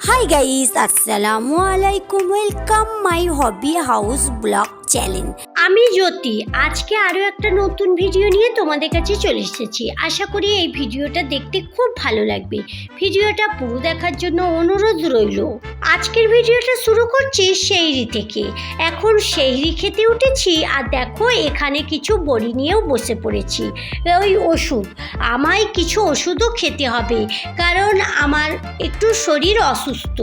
Hi guys, Assalamu alaikum. Welcome my hobby house blog challenge. আমি জ্যোতি, আজকে আরও একটা নতুন ভিডিও নিয়ে তোমাদের কাছে চলে এসেছি। আশা করি এই ভিডিওটা দেখতে খুব ভালো লাগবে। ভিডিওটা পুরো দেখার জন্য অনুরোধ রইল। আজকের ভিডিওটা শুরু করছি সেইরি থেকে। এখন সেইরি খেতে উঠেছি আর দেখো এখানে কিছু বড়ি নিয়েও বসে পড়েছি। ওই ওষুধ, আমায় কিছু ওষুধও খেতে হবে, কারণ আমার একটু শরীর অসুস্থ।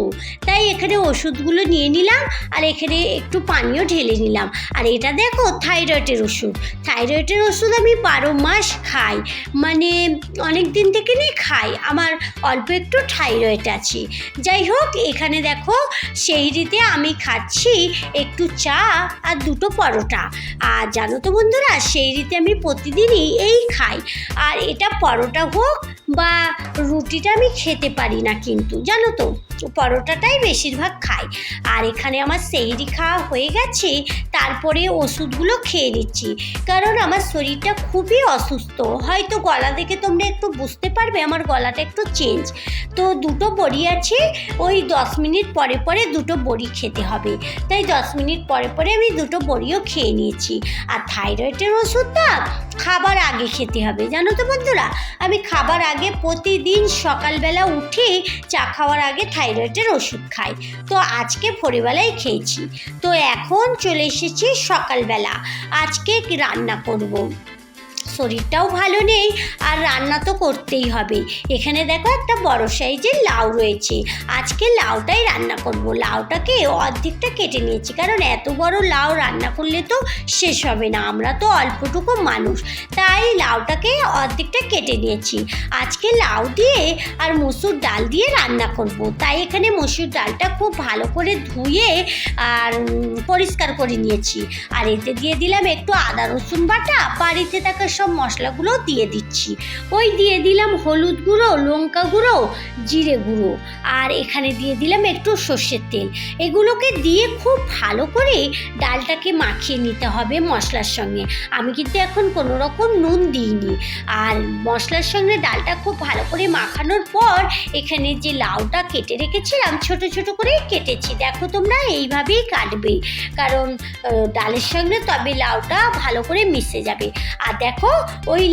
তাই এখানে ওষুধগুলো নিয়ে নিলাম আর এখানে একটু পানিও ঢেলে নিলাম। আর এটা দেখো থাইরয়েডের ওষুধ। থাইরয়েডের ওষুধ আমি বারো মাস খাই। মানে অনেক দিন থেকে নিয়ে খাই। আমার অল্প একটু থাইরয়েড আছে। যাই হোক, এখানে দেখো, সেই রীতে আমি খাচ্ছি একটু চা আর দুটো পরোটা। আর জানো তো বন্ধুরা, সেই রীতে আমি প্রতিদিনই এই খাই। আর এটা পরোটা হোক বা রুটিটা আমি খেতে পারি না কিন্তু, জানো তো। পরোটাটাই বেশিরভাগ খাই। আর এখানে আমার সেইরি খাওয়া হয়ে গেছে, তারপরে ওষুধগুলো খেয়ে নিচ্ছি। কারণ আমার শরীরটা খুবই অসুস্থ। হয়তো গলা দেখে তোমরা একটু বুঝতে পারবে, আমার গলাটা একটু চেঞ্জ তো দুটো বড়ি আছে, ওই দশ মিনিট পরে পরে দুটো বড়ি খেতে হবে। তাই দশ মিনিট পরে পরে আমি দুটো বড়িও খেয়ে নিয়েছি। আর থাইরয়েডের ওষুধটা খাবার আগে খেতে হবে। জানো তো বন্ধুরা? আমি খাবার আগে প্রতিদিন সকালবেলা উঠে চা খাওয়ার আগে থাইরয়েডের ওষুধ খাই। তো আজকে ভোরবেলায় খেয়েছি। তো এখন চলে এসেছি সকালবেলা। আজকে রান্না করব। শরীরটাও ভালো নেই আর রান্না তো করতেই হবে। এখানে দেখো একটা বড় সাইজের লাউ রয়েছে। আজকে লাউটাই রান্না করব। লাউটাকে অর্ধেকটা কেটে নিয়েছি, কারণ এত বড় লাউ রান্না করলে তো শেষ হবে না। আমরা তো অল্পটুকু মানুষ, তাই লাউটাকে অর্ধেকটা কেটে নিয়েছি। আজকে লাউ দিয়ে আর মসুর ডাল দিয়ে রান্না করব। তাই এখানে মসুর ডালটা খুব ভালো করে ধুয়ে আর পরিষ্কার করে নিয়েছি। আর এতে দিয়ে দিলাম একটু আদা রসুন বাটা, বাড়িতে থাকা সব মশলাগুলো দিয়ে দিচ্ছি। ওই দিয়ে দিলাম হলুদ গুঁড়ো, লঙ্কা গুঁড়ো, জিরে গুঁড়ো। আর এখানে দিয়ে দিলাম একটু সর্ষের তেল। এগুলোকে দিয়ে খুব ভালো করে ডালটাকে মাখিয়ে নিতে হবে মশলার সঙ্গে। আমি কিন্তু এখন কোনো রকম নুন দিইনি। আর মশলার সঙ্গে ডালটা খুব ভালো করে মাখানোর পর এখানে যে লাউটা কেটে রেখেছিলাম, ছোট ছোট করে কেটেছি। দেখো তোমরা, এইভাবেই কাটবে। কারণ ডালের সঙ্গে তবে লাউটা ভালো করে মিশে যাবে। আর দেখো, ওই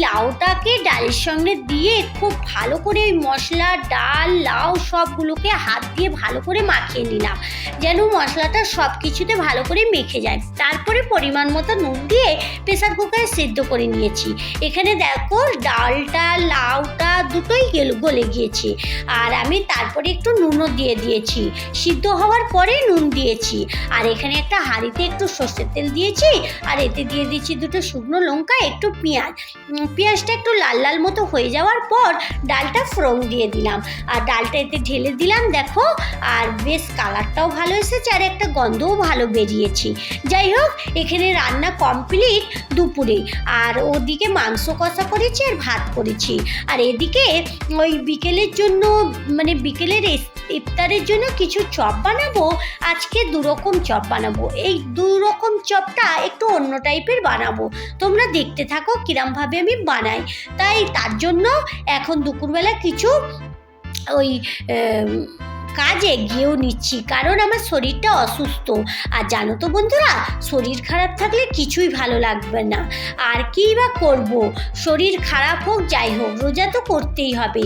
লাউটাকে ডালের সঙ্গে দিয়ে খুব ভালো করে ওই মশলা, ডাল, লাউ সবগুলোকে হাত দিয়ে ভালো করে মাখিয়ে নিলাম। যেন মশলাটা সব কিছুতে ভালো করে মেখে যায়। তারপরে পরিমাণ মতো নুন দিয়ে প্রেসার কুকারে সেদ্ধ করে নিয়েছি। এখানে দেখো ডালটা, লাউটা দুটোই গলে গিয়েছে। আর আমি তারপরে একটু নুনও দিয়ে দিয়েছি। সিদ্ধ হওয়ার পরে নুন দিয়েছি। আর এখানে একটা হাঁড়িতে একটু সর্ষের তেল দিয়েছি। আর এতে দিয়ে দিয়েছি দুটো শুকনো লঙ্কা, একটু পেঁয়াজ। পেঁয়াজটা একটু লাল লাল মতো হয়ে যাওয়ার পর ডালটা ফ্রং দিয়ে দিলাম। আর ডালটা এতে ঢেলে দিলাম, দেখো। আর বেশ কালারটাও ভালো এসেছে আর একটা গন্ধও ভালো বেরিয়েছে। যাই হোক, এখানে রান্না কমপ্লিট দুপুরে। আর ওদিকে মাংস কষা করেছি আর ভাত করেছি। আর এদিকে ওই বিকেলের জন্য মানে বিকেলের ইফতারের জন্য কিছু চপ বানাবো, আজকে দুরকম চপ বানাবো। এই দুরকম চপটা একটু অন্য টাইপের বানাবো। তোমরা দেখতে থাকো কিরমভাবে আমি বানাই। তাই তার জন্য এখন দুপুরবেলা কিছু ওই কাজে গিয়েও নিচ্ছি, কারণ আমার শরীরটা অসুস্থ। আর জানো তো বন্ধুরা, শরীর খারাপ থাকলে কিছুই ভালো লাগবে না। আর কী বা করব? শরীর খারাপ হোক, যাই হোক, রোজা তো করতেই হবে।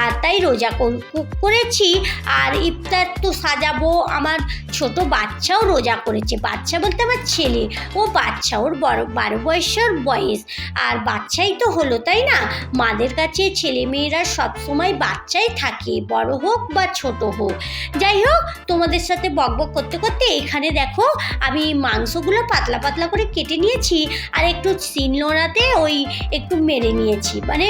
আর তাই রোজা করেছি, আর ইফতার তো সাজাবো। আমার ছোট বাচ্চাও রোজা করেছে। বাচ্চা বলতে আমার ছেলে। ও বাচ্চা, ওর বড় বারো বয়সের বয়স। আর বাচ্চাই তো হলো, তাই না? মাদের কাছে ছেলে মেয়েরা সবসময় বাচ্চাই থাকে, বড় হোক বা ছোট হোক। যাই হোক, তোমাদের সাথে বকবক করতে করতে এখানে দেখো আমি মাংসগুলো পাতলা পাতলা করে কেটে নিয়েছি আর একটু শিলনোড়াতে ওই একটু মেরে নিয়েছি। মানে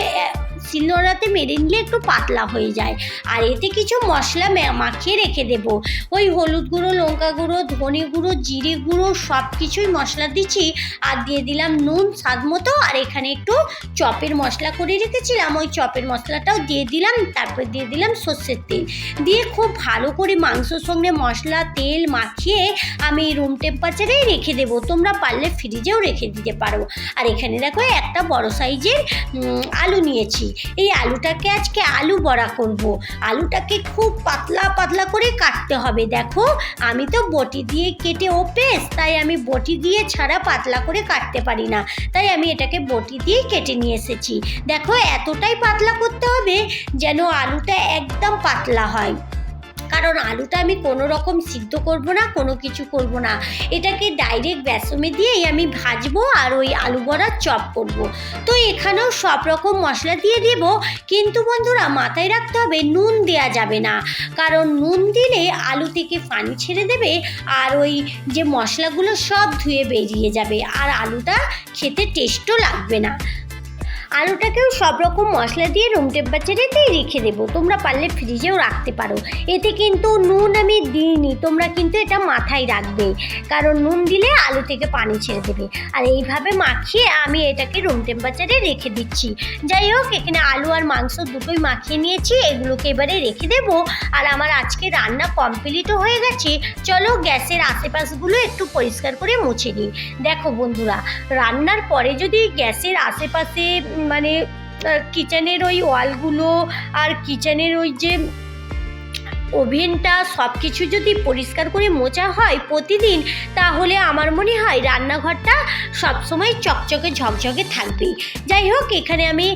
শিলনোড়াতে মেরে নিলে একটু পাতলা হয়ে যায়। আর এতে কিছু মশলা মাখিয়ে রেখে দেব। ওই হলুদ গুঁড়ো, লঙ্কা গুঁড়ো, ধনে গুঁড়ো, জিরে গুঁড়ো সব কিছুই মশলা দিচ্ছি আর দিয়ে দিলাম নুন, স্বাদ মতো। আর এখানে একটু চপের মশলা করে রেখেছিলাম। ওই চপের মশলাটাও দিয়ে দিলাম। তারপর দিয়ে দিলাম সর্ষের তেল। দিয়ে খুব ভালো করে মাংসর সঙ্গে মশলা, তেল মাখিয়ে আমি রুম টেম্পারেচারেই রেখে দেবো। তোমরা পারলে ফ্রিজেও রেখে দিতে পারো। আর এখানে দেখো একটা বড় সাইজের আলু নিয়েছি। এই আলুটাকে আজকে আলু বড়া করব। আলুটাকে খুব পাতলা পাতলা করে কাটতে হবে। দেখো, আমি তো বটি দিয়ে কেটে ওপেস তাই আমি বটি দিয়ে ছাড়া পাতলা করে কাটতে পারি না। তাই আমি এটাকে বটি দিয়ে কেটে নিয়ে এসেছি। দেখো, এতটাই পাতলা করতে হবে যেন আলুটা একদম পাতলা হয়। কারণ আলুটা আমি কোনো রকম সিদ্ধ করব না, কোনো কিছু করব না। এটাকে ডাইরেক্ট বেসমে দিয়েই আমি ভাজবো আর ওই আলু বড়ার চপ করব। তো এখানেও সব রকম মশলা দিয়ে দেব, কিন্তু বন্ধুরা মাথায় রাখতে হবে নুন দেয়া যাবে না। কারণ নুন দিলে আলু থেকে পানি ছেড়ে দেবে আর ওই যে মশলাগুলো সব ধুয়ে বেরিয়ে যাবে। আর আলুটা খেতে টেস্টও লাগবে না। আলুটাকেও সব রকম মশলা দিয়ে রুম টেম্পারেচারেতেই রেখে দেবো। তোমরা পারলে ফ্রিজেও রাখতে পারো। এতে কিন্তু নুন আমি দিইনি, তোমরা কিন্তু এটা মাথায় রাখবে। কারণ নুন দিলে আলু থেকে পানি ছেড়ে দেবে। আর এইভাবে মাখিয়ে আমি এটাকে রুম টেম্পারেচারে রেখে দিচ্ছি। যাই হোক, এখানে আলু আর মাংস দুটোই মাখিয়ে নিয়েছি, এগুলোকে এবারে রেখে দেবো। আর আমার আজকে রান্না কমপ্লিটও হয়ে গেছে। চলো গ্যাসের আশেপাশগুলো একটু পরিষ্কার করে মুছে নিই। দেখো বন্ধুরা, রান্নার পরে যদি গ্যাসের আশেপাশে মানে কিচেনের ওই ওয়ালগুলো আর কিচেনের ওই যে ওভেনটা সব কিছু যদি পরিষ্কার করে মোচা হয় প্রতিদিন, তাহলে আমার মনে হয় রান্নাঘরটা সবসময় চকচকে ঝকঝকে থাকবে যাই হোক, এখানে আমি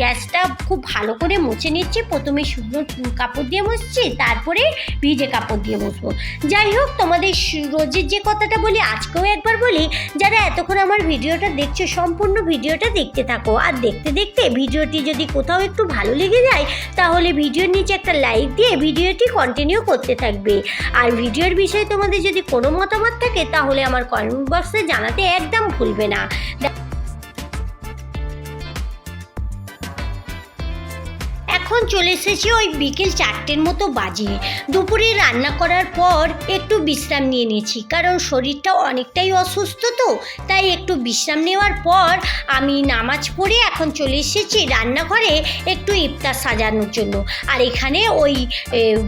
গ্যাসটা খুব ভালো করে মুছে নিচ্ছি। প্রথমে শুকনো কাপড় দিয়ে মুছছি, তারপরে ভিজে কাপড় দিয়ে মুছবো। যাই হোক, তোমাদের রোজের যে কথাটা বলি, আজকেও একবার বলি, যারা এতক্ষণ আমার ভিডিওটা দেখছ, সম্পূর্ণ ভিডিওটা দেখতে থাকো। আর দেখতে দেখতে ভিডিওটি যদি কোথাও একটু ভালো লেগে যায়, তাহলে ভিডিওর নিচে একটা লাইক দিয়ে ভিডিওটি কন্টিনিউ করতে থাকবে। আর ভিডিওর বিষয়ে তোমাদের যদি কোনো মতামত থাকে, তাহলে আমার কমেন্ট বক্সে জানাতে একদম ভুলবে না। চলে এসেছি ওই বিকেল চারটের মতো বাজে। দুপুরে রান্না করার পর একটু বিশ্রাম নিয়ে নিয়েছি, কারণ শরীরটা অনেকটাই অসুস্থ তো, তাই একটু বিশ্রাম নেওয়ার পর আমি নামাজ পড়ে এখন চলে এসেছি রান্নাঘরে একটু ইফতার সাজানোর জন্য। আর এখানে ওই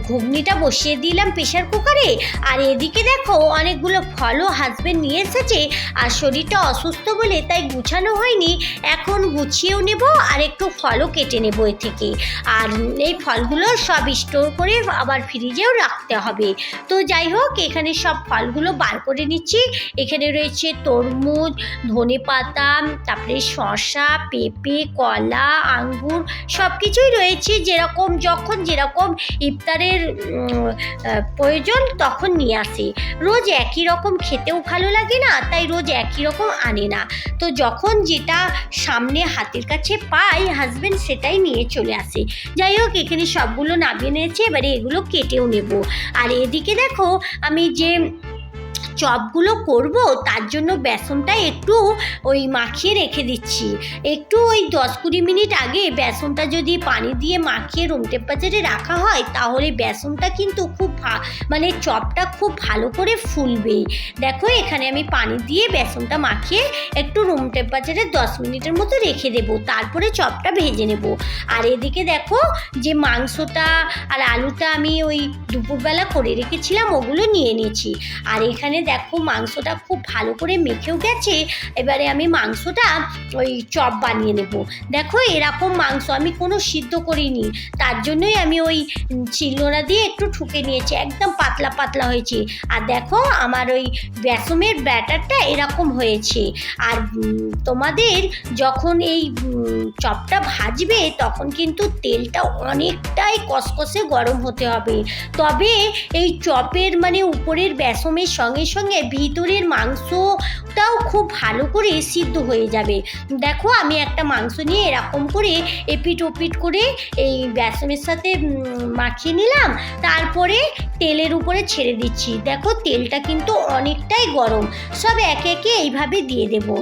ঘুগনিটা বসিয়ে দিলাম প্রেশার কুকারে। আর এদিকে দেখো অনেকগুলো ফলও হাজবেন্ড নিয়ে এসেছে, আর শরীরটা অসুস্থ বলে তাই গুছানো হয়নি। এখন গুছিয়েও নেব আর একটু ফলও কেটে নেব এ থেকে। আর এই ফলগুলো সব স্টোর করে আবার ফ্রিজেও রাখতে হবে। তো যাই হোক, এখানে সব ফলগুলো বার করে নিচ্ছি। এখানে রয়েছে তরমুজ ধনে পাতা তারপরে শসা, পেঁপে, কলা, আঙ্গুর সব কিছুই রয়েছে। যেরকম যখন যেরকম ইফতারের প্রয়োজন তখন নিয়ে আসে। রোজ একই রকম খেতেও ভালো লাগে না, তাই রোজ একই রকম আনে না। তো যখন যেটা সামনে হাতের কাছে পাই হাজবেন্ড সেটাই নিয়ে চলে আসে। যাই হোক, এখানে সবগুলো নামিয়ে নিয়েছি, এবারে এগুলো কেটেও নেব। আর এদিকে দেখো, আমি যে চপগুলো করব, তার জন্য বেসনটা একটু ওই মাখিয়ে রেখে দিচ্ছি। একটু ওই দশ কুড়ি মিনিট আগে বেসনটা যদি পানি দিয়ে মাখিয়ে রুম টেম্পারেচারে রাখা হয়, তাহলে বেসনটা কিন্তু খুব মানে চপটা খুব ভালো করে ফুলবে। দেখো, এখানে আমি পানি দিয়ে বেসনটা মাখিয়ে একটু রুম টেম্পারেচারে দশ মিনিটের মতো রেখে দেবো, তারপরে চপটা ভেজে নেব। আর এদিকে দেখো, যে মাংসটা আর আলুটা আমি ওই দুপুরবেলা করে রেখেছিলাম, ওগুলো নিয়ে নিয়েছি। আর এখানে দেখো, মাংসটা খুব ভালো করে মেখেও গেছে, এবারে আমি মাংসটা ওই চপ বানিয়ে নেব। দেখো, এরকম মাংস আমি কোনো সিদ্ধ করিনি, তার জন্যই আমি ওই চিল্লোনা দিয়ে একটু ঠুকে নিয়েছি, একদম পাতলা পাতলা হয়েছে। আর দেখো, আমার ওই বেসমের ব্যাটারটা এরকম হয়েছে। আর তোমাদের যখন এই চপটা ভাজবে, তখন কিন্তু তেলটা অনেকটাই কসকসে গরম হতে হবে। তবে এই চপের মানে উপরের বেসমের সঙ্গে সঙ্গে ভিতরের মাংসটাও খুব ভালো করে সিদ্ধ হয়ে যাবে। দেখো, আমি একটা মাংস নিয়ে এরকম করে এপিট ওপিট করে এই বেসনের সাথে মাখিয়ে নিলাম। তারপরে তেলের উপরে ছেড়ে দিচ্ছি। দেখো, তেলটা কিন্তু অনেকটাই গরম। সব একে একে এইভাবে দিয়ে দেবো।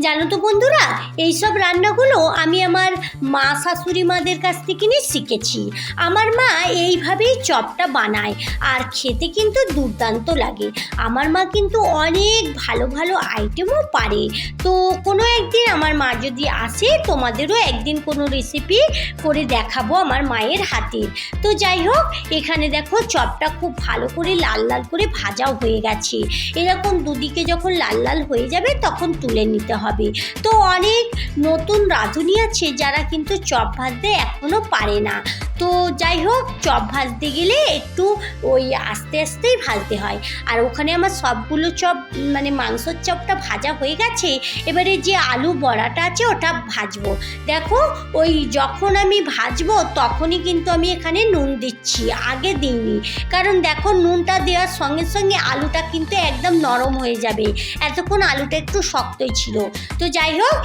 জানো তো বন্ধুরা, এইসব রান্নাগুলো আমি আমার মা শাশুড়ি মাদের কাছ থেকে নিয়ে শিখেছি। আমার মা এইভাবেই চপটা বানায় আর খেতে কিন্তু দুর্দান্ত লাগে। আমার মা কিন্তু অনেক ভালো ভালো আইটেমও পারে। তো কোনো একদিন আমার মা যদি আসে, তোমাদেরও একদিন কোনো রেসিপি করে দেখাবো আমার মায়ের হাতের তো যাই হোক, এখানে দেখো চপটা খুব ভালো করে লাল লাল করে ভাজাও হয়ে গেছে। এরকম দুদিকে যখন লাল লাল হয়ে যাবে, তখন তুলে নিতে হবে হবে। তো অনেক নতুন রাঁধুনি আছে যারা কিন্তু চপ ভাজতে এখনও পারে না। তো যাই হোক, চপ ভাজতে গেলে একটু ওই আস্তে আস্তেই ভাজতে হয়। আর ওখানে আমার সবগুলো চপ মানে মাংসর চপটা ভাজা হয়ে গেছে, এবারে যে আলু বড়াটা আছে ওটা ভাজবো। দেখো, ওই যখন আমি ভাজবো তখনই কিন্তু আমি এখানে নুন দিচ্ছি, আগে দিইনি। কারণ দেখো, নুনটা দেওয়ার সঙ্গে সঙ্গে আলুটা কিন্তু একদম নরম হয়ে যাবে। এতক্ষণ আলুটা একটু শক্তই ছিল। তো যাই হোক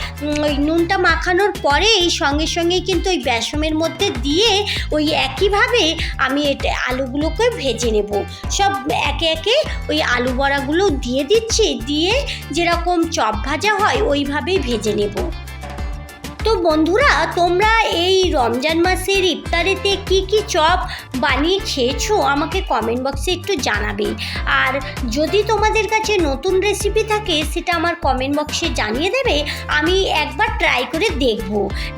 ওই নুনটা মাখানোর পরে এই সঙ্গে সঙ্গে কিন্তু ওই বেসমের মধ্যে দিয়ে ওই একইভাবে আমি এটা আলুগুলোকে ভেজে নেব। সব একে একে ওই আলু বড়াগুলো দিয়ে দিচ্ছি, দিয়ে যেরকম চপ ভাজা হয় ওইভাবেই ভেজে নেব। তো বন্ধুরা, তোমরা এই রমজান মাসের ইফতারিতে কি কি চপ বানিয়ে খেয়েছো আমাকে কমেন্ট বক্সে একটু জানাবে। আর যদি তোমাদের কাছে নতুন রেসিপি থাকে, সেটা আমার কমেন্ট বক্সে জানিয়ে দেবে, আমি একবার ট্রাই করে দেখব।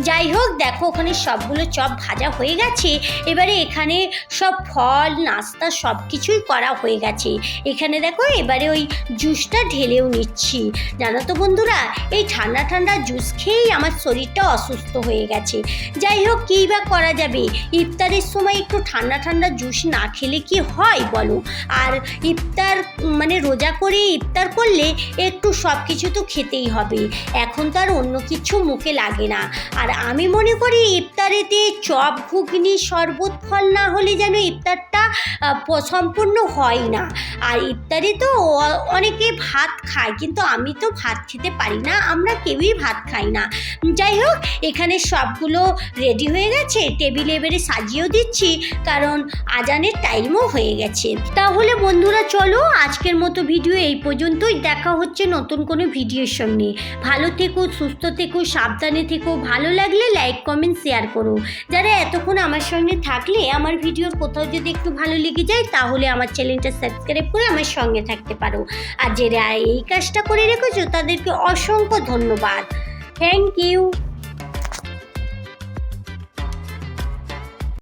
যাই হোক, দেখো ওখানে সবগুলো চপ ভাজা হয়ে গেছে। এবারে এখানে সব ফল, নাস্তা সব কিছুই করা হয়ে গেছে। এখানে দেখো, এবারে ওই জুসটা ঢেলেও নিচ্ছি। জানো তো বন্ধুরা, এই ঠান্ডা ঠান্ডা জুস খেয়েই আমার শরীরটা অসুস্থ হয়ে গেছে। যাই হোক, কী বা করা যাবে? ইফতারের সময় একটু ঠান্ডা ঠান্ডা জুস না খেলে কি হয় বলো? আর ইফতার মানে রোজা করে ইফতার করলে একটু সব কিছু তো খেতেই হবে। এখন তো আর অন্য কিছু মুখে লাগে না। আর আমি মনে করি ইফতারেতে চপ, ঘুগনি, শরবত, ফল না হলে যেন ইফতারটা সম্পূর্ণ হয় না। আর ইফতারে তো অনেকে ভাত খায়, কিন্তু আমি তো ভাত খেতে পারি না। আমরা কেউই ভাত খাই না। যাই হোক এখানে সবগুলো রেডি হয়ে গেছে টেবিলে এবারে সাজিয়েও দিচ্ছি, কারণ আজানের টাইমও হয়ে গেছে। তাহলে বন্ধুরা চলো, আজকের মতো ভিডিও এই পর্যন্তই, দেখা হচ্ছে নতুন কোনো ভিডিওর সঙ্গে। ভালো থেকো, সুস্থ থেকো, সাবধানে থেকো, ভালো লাগলে লাইক কমেন্ট শেয়ার করো। যারা এতক্ষণ আমার সঙ্গে থাকলে, আমার ভিডিওর কোথাও যদি একটু ভালো লেগে যায়, তাহলে আমার চ্যানেলটা সাবস্ক্রাইব করে আমার সঙ্গে থাকতে পারো। আর যারা এই কাজটা করে রেখেছো, তাদেরকে অসংখ্য ধন্যবাদ। Thank you